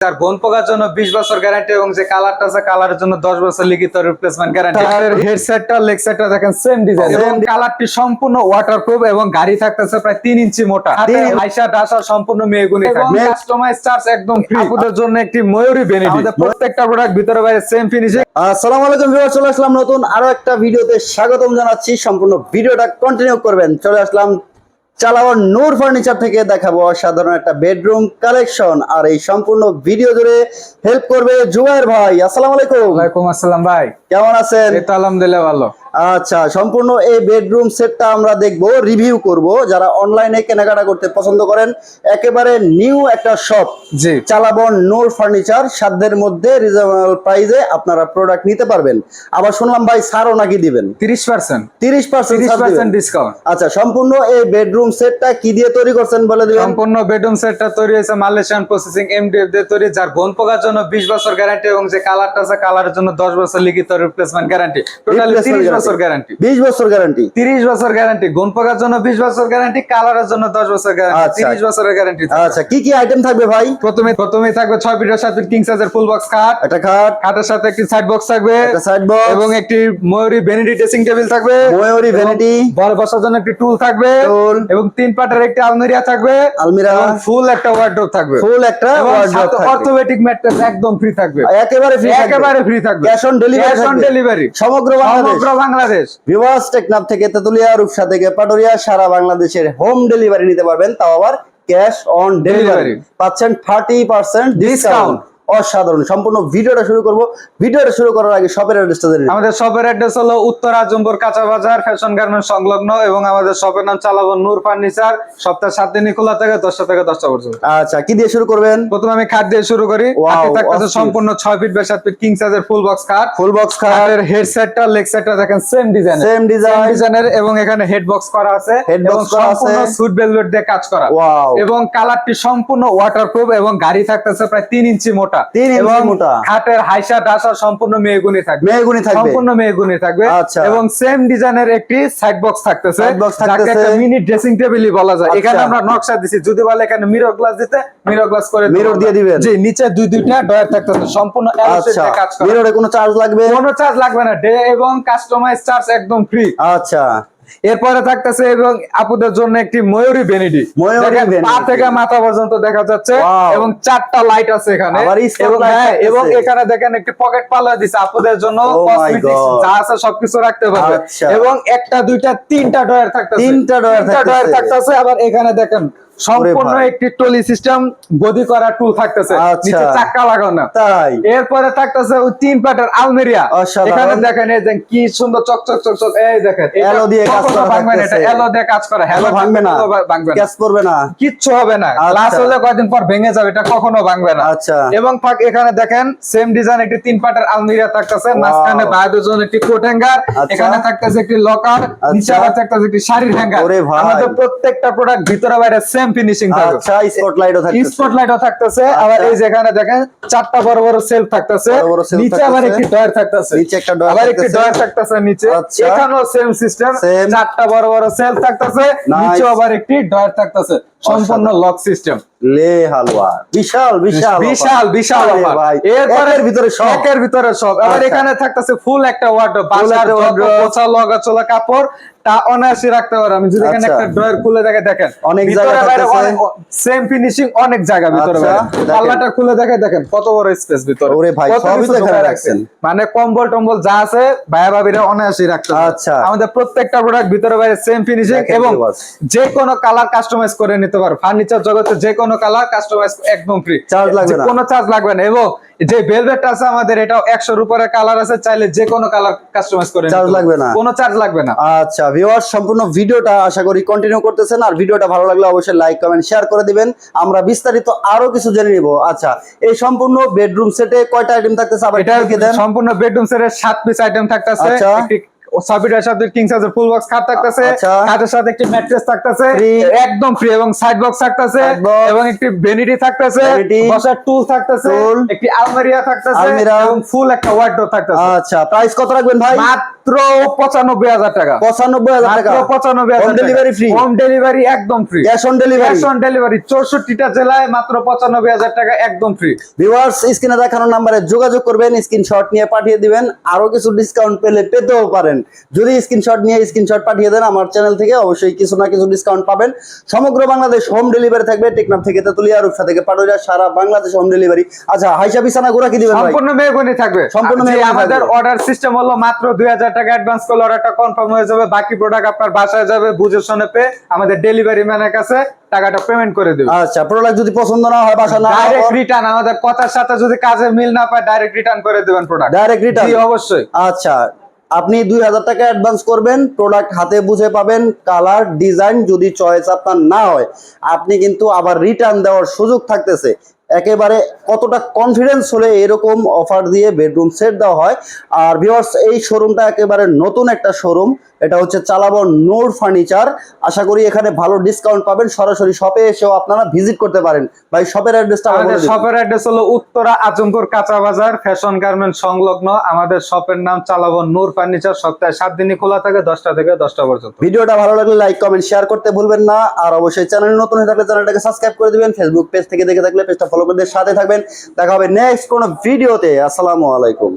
তার বোন পোকার জন্য বিশ বছর গ্যারান্টি এবং যে কালারটা আছে কালারের জন্য দশ বছর লিখিত রিপ্লেসমেন্ট গ্যারান্টি তার হেডসেটটা লেগ সেটটা দেখেন সেম ডিজাইন এবং কালারটি সম্পূর্ণ ওয়াটারপ্রুফ এবং গাড়ি থাকতেছে প্রায় তিন ইঞ্চি মোটা। আইসা ডাসা সম্পূর্ণ মেয়েগুনি কাস্টমাইজ চার্জ একদম ফ্রি আপনাদের জন্য একটি ময়ূরী বেনিফিট প্রত্যেকটা প্রোডাক্ট ভিতরে বাইরে সেম ফিনিশিং আসসালামু আলাইকুম ভিউয়ার চলে আসলাম নতুন আরও একটা ভিডিওতে স্বাগতম জানাচ্ছি। সম্পূর্ণ ভিডিওটা কন্টিনিউ করবেন। চলে আসলাম চালাবার নূর ফার্নিচার থেকে দেখাবো সাধারণ একটা বেডরুম কালেকশন। আর এই সম্পূর্ণ ভিডিও জুড়ে হেল্প করবে জুবাইর ভাই। আসসালাম আলাইকুম। ওয়ালাইকুম আসসালাম ভাই। কেমন আছেন? এই তো আলহামদুলিল্লাহ ভালো। আচ্ছা সম্পূর্ণ এই বেডরুম সেটটা আমরা দেখব রিভিউ করব। যারা অনলাইনে কেনাকাটা করতে পছন্দ করেন একেবারে নিউ একটা শপ জি। চালাবন নূর ফার্নিচার সাধ্যের মধ্যে রিজনেবল প্রাইসে আপনারা প্রোডাক্ট নিতে পারবেন। আবার শুনলাম ভাই ছাড়ও নাকি দিবেন। তিরিশ পার্সেন্ট তিরিশ পার্সেন্ট তিরিশ পার্সেন্ট ডিসকাউন্ট আচ্ছা সম্পূর্ণ এই বেডরুম সেটটা কি দিয়ে তৈরি করছেন বলে দিবেন? সম্পূর্ণ বেডরুম সেটটা তৈরি হয়েছে মালয়েশিয়ান প্রসেসিং এমডিএফ দিয়ে তৈরি যার বোন পোকার জন্য বিশ বছর গ্যারান্টি এবং যে কালারটা আছে কালারের জন্য দশ বছর লিখিত রিপ্লেসমেন্ট গ্যারান্টি টোটালি Replacement তিরিশ guarantee। বছর গ্যারান্টি বিশ বছর গ্যারান্টি তিরিশ বছর গ্যারান্টি গুণ জন্য বিশ বছর গ্যারান্টি কালারের জন্য দশ বছর গ্যারান্টি আচ্ছা। তিরিশ বছরের গ্যারান্টি আচ্ছা কি কি আইটেম থাকবে ভাই? প্রথমে প্রথমেই থাকবে ছয় ফিটের সাথে কিং সাইজের ফুল বক্স খাট। একটা খাট। খাটের সাথে একটি সাইড বক্স থাকবে। একটা সাইড বক্স এবং একটি ময়ূরী ভ্যানিটি ড্রেসিং টেবিল থাকবে। ময়ূরী ভ্যানিটি বড় বসার জন্য একটি টুল থাকবে। এবং তিন পাটের একটি আলমিরিয়া থাকবে। আলমিরা। ফুল একটা ওয়ার্ডরোব থাকবে। ফুল একটা wardrobe থাকবে। অর্থোপেডিক ম্যাট্রেস একদম ফ্রি থাকবে। একেবারে ফ্রি একেবারে ফ্রি থাকবে। Cash on delivery cash on delivery সমগ্র বাংলাদেশ। সমগ্র বাংলাদেশ ভিভাস টেকনাফ থেকে তেতুলিয়া রূপসা থেকে পাটুরিয়া সারা বাংলাদেশের হোম ডেলিভারি নিতে পারবেন তাও আবার ক্যাশ অন ডেলিভারি। পাচ্ছেন থার্টি পার্সেন্ট ডিসকাউন্ট। অসাধারণ। সম্পূর্ণ ভিডিওটা শুরু করব। ভিডিওটা শুরু করার আগে শপের অ্যাড্রেসটা জেনে। আমাদের শপের অ্যাড্রেস হলো উত্তর আজমপুর কাঁচা বাজার ফ্যাশন গার্মেন্ট সংলগ্ন এবং আমাদের শপের নাম চালাবো নূর ফার্নিচার। সপ্তাহে সাত দিনই খোলা থাকে দশটা থেকে দশটা পর্যন্ত। আচ্ছা কি দিয়ে শুরু করবেন? প্রথমে আমি খাট দিয়ে শুরু করি। থাকতেছে সম্পূর্ণ ছয় ফিট বাই সাত ফিট কিং সাইজের ফুল বক্স খাট। ফুল বক্স খাট। খাটের হেডসেটটা লেগ সেটটা দেখেন সেম ডিজাইন সেম ডিজাইন ডিজাইনের এবং এখানে হেড বক্স করা আছে। হেড বক্স করা সম্পূর্ণ আছে। সুইট ভেলভেট দিয়ে কাজ করা। এবং কালারটি সম্পূর্ণ ওয়াটারপ্রুফ এবং গাড়ি থাকতেছে প্রায় তিন ইঞ্চি মোটা। ইঞ্চি এবং মোটা। খাটের হাইসা ডাসা সম্পূর্ণ মেয়েগুনি থাকবে। মেহগুনি থাকবে। সম্পূর্ণ মেয়েগুনি থাকবে। আচ্ছা। এবং সেম ডিজাইনের একটি সাইড বক্স থাকতেছে। যাকে একটা মিনি ড্রেসিং টেবিলই বলা যায়। আচ্ছা। এখানে আমরা নকশা দিছি। যদি বলে এখানে মিরর গ্লাস দিতে মিরর গ্লাস করে আমরা। দিয়ে দিবেন। জি নিচে দুই দুইটা ডয়ার থাকতেছে। সম্পূর্ণ এলসিডি আচ্ছা। কাজ করা। মিররে কোনো চার্জ লাগবে? কোনো চার্জ লাগবে না। ডে এবং কাস্টমাইজ চার্জ একদম ফ্রি আচ্ছা। এরপরে থাকতেছে এবং আপুদের জন্য একটি ময়ূরী বেনিডি। পা থেকে মাথা পর্যন্ত দেখা যাচ্ছে এবং চারটা লাইট আছে এখানে। এবং হ্যাঁ এবং এখানে দেখেন একটি পকেট পাল্লা দিছে আপুদের জন্য। Oh। যা আছে সবকিছু রাখতে পারবে। আচ্ছা। এবং একটা দুইটা তিনটা ডয়ার থাকতেছে। তিনটা ডয়ার। থাকতেছে। আবার এখানে দেখেন সম্পূর্ণ একটি টলি সিস্টেম গদি করা টুল থাকতেছে। আচ্ছা। নিচে চাক্কা লাগানো তাই। এরপরে থাকতেছে ওই তিন পাটের আলমেরিয়া এখানে দেখেন এই যে কি সুন্দর চকচক চকচক এই দেখেন। এলো দিয়ে কাজ করা ভাঙবে না, এটা এলো দিয়ে কাজ করা। ভাঙবে না। ভাঙবে না। ক্যাশ করবে না। কিচ্ছু হবে না। আচ্ছা। হলে কয়দিন পর ভেঙে যাবে এটা কখনো ভাঙবে না। আচ্ছা। এবং ফাঁক এখানে দেখেন সেম ডিজাইন একটি তিন পাটের আলমিরা থাকতেছে। মাঝখানে বাইরের জন্য একটি কোট হ্যাঙ্গার আচ্ছা। এখানে থাকতেছে একটি লকার নিচে আবার থাকতেছে একটি শাড়ির হ্যাঙ্গার আমাদের প্রত্যেকটা প্রোডাক্ট ভিতরে বাইরে সেম ফিনিশিং থাকবে আচ্ছা স্পটলাইটও থাকবে স্পটলাইটও থাকতেছে আবার এই যেখানে দেখেন চারটা বড় বড় সেলফ থাকতেছে নিচে আবার। একটি ডয়ার থাকতেছে নিচে একটা drawer আবার একটি থাকতেছে। ডয়ার থাকতেছে নিচে আচ্ছা। এখানেও সেম সিস্টেম Same। চারটা বড় বড় সেলফ থাকতেছে. নিচে আবার একটি ডয়ার থাকতেছে সম্পূর্ণ লক সিস্টেম লে হালুয়া বিশাল বিশাল বিশাল বিশাল ভাই ভিতরে সব একের ভিতরে সব আবার আচ্ছা। এখানে থাকতেছে ফুল একটা ওয়ার্ডরোব wardrobe। পোছা লগা চলা কাপড় তা অনায়াসে রাখতে পারো আমি যদি এখানে আচ্ছা। একটা ড্রয়ার খুলে দেখে দেখেন অনেক জায়গা সেম ফিনিশিং অনেক জায়গা ভিতরে আচ্ছা। পাল্লাটা খুলে দেখে দেখেন কত বড় স্পেস ভিতরে ওরে ভাই, সবই তো এখানে রাখছেন। মানে কম্বল টম্বল যা আছে ভাইয়া ভাবিরা অনায়াসে রাখতে। আচ্ছা। আমাদের প্রত্যেকটা প্রোডাক্ট ভিতরে বাইরে সেম ফিনিশিং এবং। যে কোনো কালার কাস্টমাইজ করে নিতে পারো। ফার্নিচার জগতে যে কোনো কালার কাস্টমাইজ একদম ফ্রি Charge লাগবে না। কোনো চার্জ লাগবে না। এবং যে ভেলভেট আছে আমাদের এটাও একশোর উপরে কালার আছে চাইলে যে কোনো কালার কাস্টমাইজ করে নিতে পারো। লাগবে না। কোনো চার্জ লাগবে না। আচ্ছা ভিউয়ার্স সম্পূর্ণ ভিডিওটা আশা করি কন্টিনিউ করতেছেন। আর ভিডিওটা ভালো লাগলে অবশ্যই লাইক কমেন্ট শেয়ার করে দিবেন। আমরা বিস্তারিত আরও কিছু জেনে নিব। আচ্ছা এই সম্পূর্ণ বেডরুম সেটে কয়টা আইটেম থাকতেছে? আবার এটা লিখে দেন। সম্পূর্ণ বেডরুম সেটের সাত পিস আইটেম থাকতেছে। সাবিটার সাথে কিং সাইজের ফুল বক্স খাট থাকতেছে। আচ্ছা। খাটের সাথে একটি ম্যাট্রেস থাকতেছে। একদম ফ্রি এবং সাইড বক্স থাকতেছে। এবং একটি ভ্যানিটি থাকতেছে। বসার টুল থাকতেছে। একটি আলমারিয়া থাকতেছে এবং ফুল একটা ওয়ার্ডরোব থাকতেছে। আচ্ছা প্রাইস কত রাখবেন ভাই? মাত্র পঁচানব্বই হাজার টাকা। পঁচানব্বই হাজার টাকা। পঁচানব্বই হোম হাজার ডেলিভারি ফ্রি হোম ডেলিভারি একদম free cash on delivery cash on delivery চৌষট্টিটা জেলায় মাত্র পঁচানব্বই হাজার টাকা একদম ফ্রি ভিউয়ার্স স্ক্রিনে দেখানো নাম্বারে যোগাযোগ করবেন স্ক্রিনশট নিয়ে পাঠিয়ে দিবেন। আরও কিছু ডিসকাউন্ট পেলে পেতেও পারেন। যদি স্ক্রিনশট নিয়ে স্ক্রিনশট পাঠিয়ে দেন আমার চ্যানেল থেকে অবশ্যই কিছু না কিছু ডিসকাউন্ট পাবেন। সমগ্র বাংলাদেশ হোম ডেলিভারি থাকবে। টেকনাফ থেকে তেতুলিয়া রূপসা থেকে পাটুরিয়া সারা বাংলাদেশ হোম ডেলিভারি আচ্ছা হাইসা বিছানা গুড়া কি দিবেন সম্পূর্ণ মেহগনি থাকবে। সম্পূর্ণ মেহগনি আমাদের অর্ডার সিস্টেম হলো মাত্র দুই হাজার টাকা। অ্যাডভান্স করলে অর্ডারটা কনফার্ম হয়ে যাবে বাকি প্রোডাক্ট আপনার বাসায় যাবে বুঝে শুনে পেয়ে আমাদের ডেলিভারি ম্যানের কাছে টাকাটা পেমেন্ট করে দেবে। আচ্ছা প্রোডাক্ট যদি পছন্দ না হয় বাসা না ডাইরেক্ট রিটার্ন আমাদের কথার সাথে যদি কাজে মিল না পায় ডাইরেক্ট রিটার্ন করে দেবেন প্রোডাক্ট ডাইরেক্ট রিটার্ন অবশ্যই। আচ্ছা আপনি দুই হাজার টাকা অ্যাডভান্স করবেন প্রোডাক্ট হাতে বুঝে পাবেন কালার ডিজাইন যদি চয়েস আপনার না হয় আপনি কিন্তু আবার রিটার্ন দেওয়ার সুযোগ থাকতেছে। একেবারে কতটা কনফিডেন্স হলে এরকম অফার দিয়ে বেডরুম সেট দেওয়া হয়। আর ভিউয়ার্স এই শোরুমটা একেবারে নতুন একটা শোরুম এটা হচ্ছে চালাবো নূর ফার্নিচার আশা করি এখানে ভালো ডিসকাউন্ট পাবেন। সরাসরি শপে এসেও আপনারা ভিজিট করতে পারেন। ভাই শপের অ্যাড্রেসটা আমাদের শপের অ্যাড্রেস হলো উত্তরা আজমপুর কাঁচা বাজার ফ্যাশন গার্মেন্ট সংলগ্ন। আমাদের শপের নাম চালাবন নূর ফার্নিচার সপ্তাহে সাত দিনই খোলা থাকে দশটা থেকে দশটা পর্যন্ত। ভিডিওটা ভালো লাগলে লাইক কমেন্ট শেয়ার করতে ভুলবেন না। আর অবশ্যই চ্যানেল নতুন হয়ে থাকলে চ্যানেলটাকে সাবস্ক্রাইব করে দিবেন। ফেসবুক পেজ থেকে দেখে থাকলে পেজটা ফলো করে দিয়ে সাথে থাকবেন। দেখা হবে নেক্সট কোনো ভিডিওতে আসসালামু আলাইকুম।